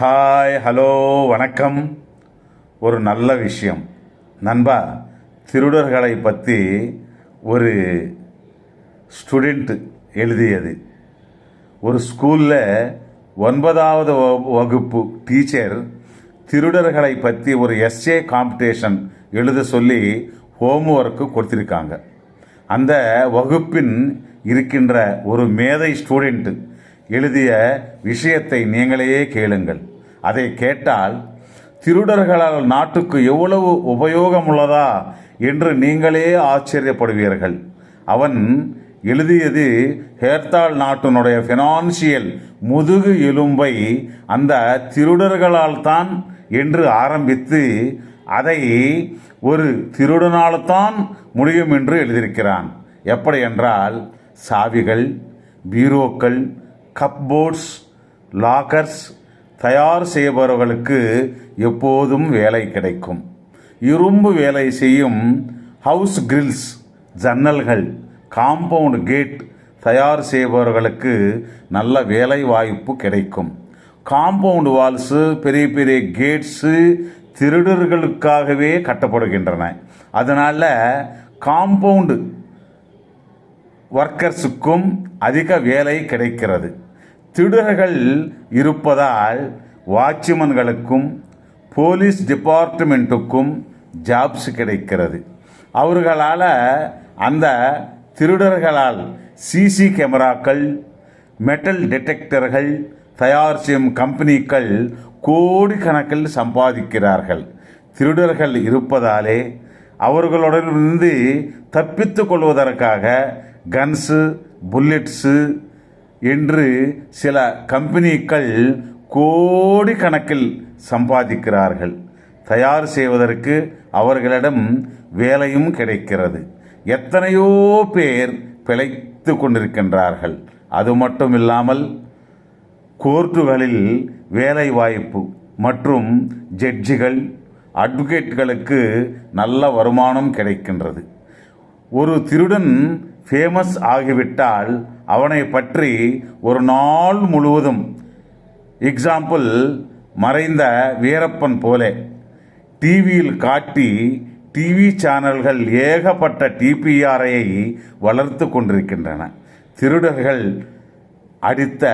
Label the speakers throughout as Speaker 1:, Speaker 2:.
Speaker 1: Hi hello வணக்கம். ஒரு நல்ல விஷயம். நண்பா திருடர்களை பற்றி ஒரு ஸ்டூடெண்ட்டு எழுதியது. ஒரு ஸ்கூலில் ஒன்பதாவது வகுப்பு டீச்சர் திருடர்களை பற்றி ஒரு எஸ்ஏ காம்படிஷன் எழுத சொல்லி ஹோம் ஒர்க்கு கொடுத்துருக்காங்க. அந்த வகுப்பின் இருக்கின்ற ஒரு மேதை ஸ்டூடெண்ட்டு எழுதிய விஷயத்தை நீங்களே கேளுங்கள். அதை கேட்டால் திருடர்களால் நாட்டுக்கு எவ்வளவு உபயோகமுள்ளதா என்று நீங்களே ஆச்சரியப்படுவீர்கள். அவன் எழுதியது ஹேர்த்தாள் நாட்டினுடைய ஃபினான்சியல் முதுகு எலும்பை அந்த திருடர்களால் தான் என்று ஆரம்பித்து அதை ஒரு திருடனால்தான் முடியும் என்று எழுதியிருக்கிறான். எப்படி என்றால் சாவிகள் பீரோக்கள் கப்போர்ட்ஸ் லாக்கர்ஸ் தயார் செய்பவர்களுக்கு எப்போதும் வேலை கிடைக்கும். இரும்பு வேலை செய்யும் ஹவுஸ் கிரில்ஸ் ஜன்னல்கள் காம்பவுண்ட் கேட் தயார் செய்பவர்களுக்கு நல்ல வேலை வாய்ப்பு கிடைக்கும். காம்பவுண்ட் வால்ஸு பெரிய பெரிய கேட்ஸு திருடர்களுக்காகவே கட்டப்படுகின்றன. அதனால் காம்பவுண்டு ஒர்க்கர்ஸுக்கும் அதிக வேலை கிடைக்கிறது. திருடர்கள் இருப்பதால் வாட்ச்மன்களுக்கும் போலீஸ் டிபார்ட்மெண்ட்டுக்கும் ஜாப்ஸ் கிடைக்கிறது. அவர்களால் அந்த திருடர்களால் சிசி கேமராக்கள் மெட்டல் டிடெக்டர்கள் தயார் செய்யும் கம்பெனிக்கள் கோடிக்கணக்கில் சம்பாதிக்கிறார்கள். திருடர்கள் இருப்பதாலே அவர்களுடனிருந்து தப்பித்து கொள்வதற்காக கன்ஸு புல்லட்ஸு என்று சில கம்பெனிகள் கோடிக்கணக்கில் சம்பாதிக்கிறார்கள். தயார் செய்வதற்கு அவர்களிடம் வேலையும் கிடைக்கிறது. எத்தனையோ பேர் பிழைத்து கொண்டிருக்கின்றார்கள். அது மட்டும் இல்லாமல் கோர்ட்டுகளில் வேலை வாய்ப்பு மற்றும் ஜட்ஜிகள் அட்வொகேட்களுக்கு நல்ல வருமானம் கிடைக்கின்றது. ஒரு திருடன் ஃபேமஸ் ஆகிவிட்டால் அவனை பற்றி ஒரு நாள் முழுவதும் எக்ஸாம்பிள் மறைந்த வீரப்பன் போலே டிவியில் காட்டி டிவி சேனல்கள் ஏகப்பட்ட டிபிஆரை வளர்த்து கொண்டிருக்கின்றன. திருடர்கள் அடித்த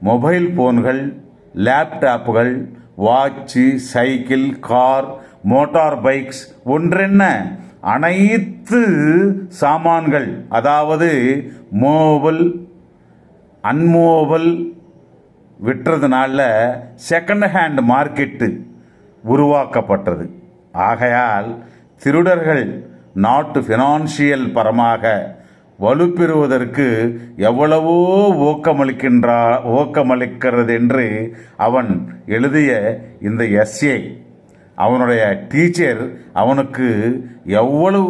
Speaker 1: mobile phones லேப்டாப்புகள் watch cycle car motor bikes ஒன்றென்ன? அனைத்து சாமான்கள் அதாவது மோபல் அன்மோபல் விற்றதுனால செகண்ட் ஹேண்ட் மார்க்கெட்டு உருவாக்கப்பட்டது. ஆகையால் திருடர்கள் நாட்டு ஃபினான்ஷியல் பரமாக வலுப்பெறுவதற்கு எவ்வளவோ ஊக்கமளிக்கின்றா ஊக்கமளிக்கிறது என்று அவன் எழுதிய இந்த எஸ்ஏ அவனுடைய டீச்சர் அவனுக்கு எவ்வளவு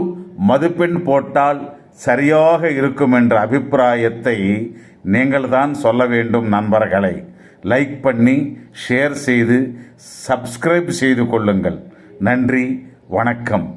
Speaker 1: மதிப்பெண் போட்டால் சரியாக இருக்கும் என்ற அபிப்பிராயத்தை நீங்கள் தான் சொல்ல வேண்டும் நண்பர்களை. லைக் பண்ணி ஷேர் செய்து சப்ஸ்கிரைப் செய்து கொள்ளுங்கள். நன்றி வணக்கம்.